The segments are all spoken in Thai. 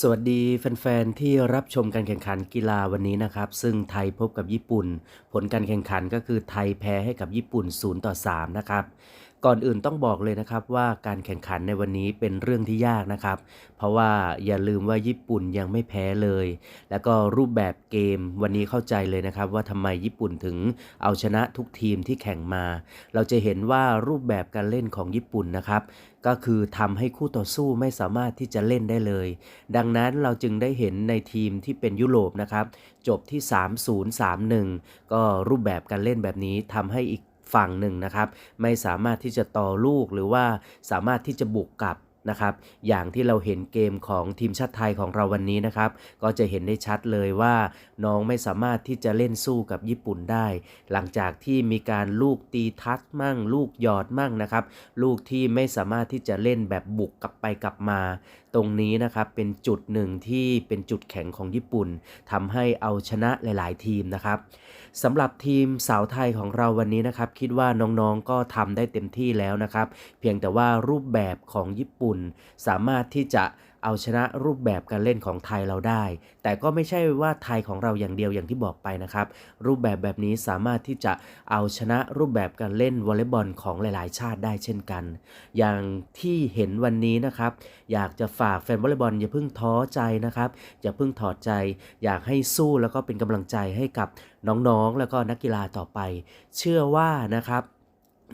สวัสดีแฟนๆ ที่รับชมการแข่งขันกีฬาวันนี้นะครับ ซึ่งไทยพบกับญี่ปุ่น ผลการแข่งขันก็คือไทยแพ้ให้กับญี่ปุ่น 0 ต่อ 3 นะครับ ก่อนอื่นต้องบอกเลยนะครับว่าการแข่งขันในวันนี้เป็นเรื่องที่ยากนะครับ เพราะว่าอย่าลืมว่าญี่ปุ่นยังไม่แพ้เลย แล้วก็รูปแบบเกมวันนี้เข้าใจเลยนะครับ ว่าทำไมญี่ปุ่นถึงเอาชนะทุกทีมที่แข่งมา เราจะเห็นว่ารูปแบบการเล่นของญี่ปุ่นนะครับก็คือทำให้คู่ต่อสู้ไม่สามารถที่จะเล่นได้เลย ดังนั้นเราจึงได้เห็นในทีมที่เป็นยุโรปนะครับ จบที่ 3-0-3-1 ก็รูปแบบการเล่นแบบนี้ทำให้อีก ฝั่งหนึ่งนะครับ ไม่สามารถที่จะต่อลูกหรือว่าสามารถที่จะบุกกลับ นะครับอย่างที่เราเห็นเกมของทีมชาติไทยของเราวันนี้นะครับ ก็จะเห็นได้ชัดเลยว่าน้องไม่สามารถที่จะเล่นสู้กับญี่ปุ่นได้ หลังจากที่มีการลูกตีทัชมั่ง ลูกหยอดมั่งนะครับ ลูกที่ไม่สามารถที่จะเล่นแบบบุกกลับไปกลับมา ตรงนี้นะครับเป็นจุดหนึ่งที่เป็นจุดแข็งของญี่ปุ่นทำให้เอาชนะหลาย ๆ ทีมนะครับสำหรับทีมสาวไทยของเราวันนี้นะครับ คิดว่าน้องๆก็ทำได้เต็มที่แล้วนะครับ เพียงแต่ว่ารูปแบบของญี่ปุ่นสามารถที่จะเอาชนะรูปแบบการเล่นของไทยเราได้ แต่ก็ไม่ใช่ว่าไทยของเราอย่างเดียวอย่างที่บอกไปนะครับ รูปแบบแบบนี้สามารถที่จะเอาชนะรูปแบบการเล่นวอลเลย์บอลของหลาย ๆ ชาติได้เช่นกัน อย่างที่เห็นวันนี้นะครับ อยากจะฝากแฟนวอลเลย์บอลอย่าเพิ่งท้อใจนะครับ อย่าเพิ่งถอดใจ อยากให้สู้แล้วก็เป็นกำลังใจให้กับน้อง ๆ แล้วก็นักกีฬาต่อไป เชื่อว่านะครับ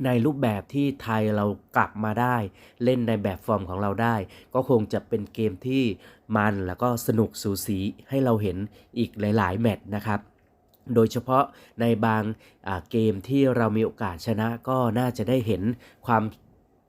ในรูปแบบที่ไทยเรากลับมาได้ เล่นในแบบฟอร์มของเราได้ ก็คงจะเป็นเกมที่มันแล้วก็สนุกสูสีให้เราเห็นอีกหลาย ๆ แมตช์นะครับโดยเฉพาะในบางเกมที่เรามีโอกาสชนะก็น่าจะได้เห็นความ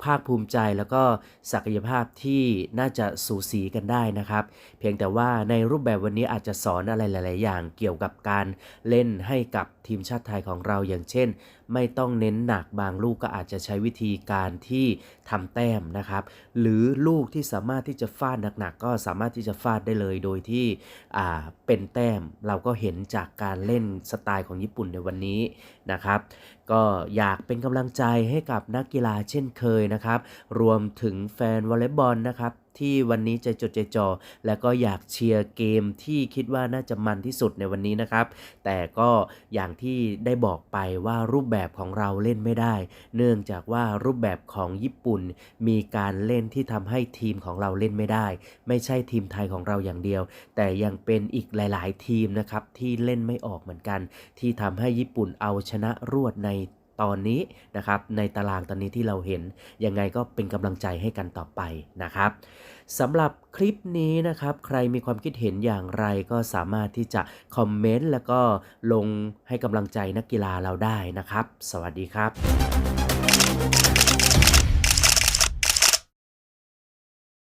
ภาคภูมิใจแล้วก็ศักยภาพที่น่าจะสูสีกันได้นะครับ เพียงแต่ว่าในรูปแบบวันนี้อาจจะสอนอะไรหลาย ๆ อย่างเกี่ยวกับการเล่นให้กับทีมชาติไทยของเราอย่างเช่น ไม่ต้องเน้นหนักบางลูกก็อาจจะใช้วิธีการที่ทำแต้มนะครับ หรือลูกที่สามารถที่จะฟาดหนัก ๆ ก็สามารถที่จะฟาดได้เลยโดยที่เป็นแต้มเราก็เห็นจากการเล่นสไตล์ของญี่ปุ่นในวันนี้นะครับ ก็อยากเป็นกำลังใจให้กับนักกีฬาเช่นเคยนะครับ รวมถึงแฟนวอลเลย์บอลนะครับ ที่วันนี้ใจจดใจจ่อและก็อยากเชียร์เกมที่คิดว่าน่าจะมันที่สุดในวันนี้นะครับ แต่ก็อย่างที่ได้บอกไปว่ารูปแบบของเราเล่นไม่ได้ เนื่องจากว่ารูปแบบของญี่ปุ่น มีการเล่นที่ทำให้ทีมของเราเล่นไม่ได้ ไม่ใช่ทีมไทยของเราอย่างเดียว แต่ยังเป็นอีกหลาย ๆ ทีมนะครับที่เล่นไม่ออกเหมือนกัน ที่ทำให้ญี่ปุ่นเอาชนะรวดใน ตอนนี้นะครับในตารางตอนนี้ที่เราเห็นยังไงก็เป็นกำลังใจให้กันต่อไปนะครับสำหรับคลิปนี้นะครับใครมีความคิดเห็นอย่างไรก็สามารถที่จะคอมเมนต์แล้วก็ลงให้กำลังใจนักกีฬาเราได้นะครับ สวัสดีครับ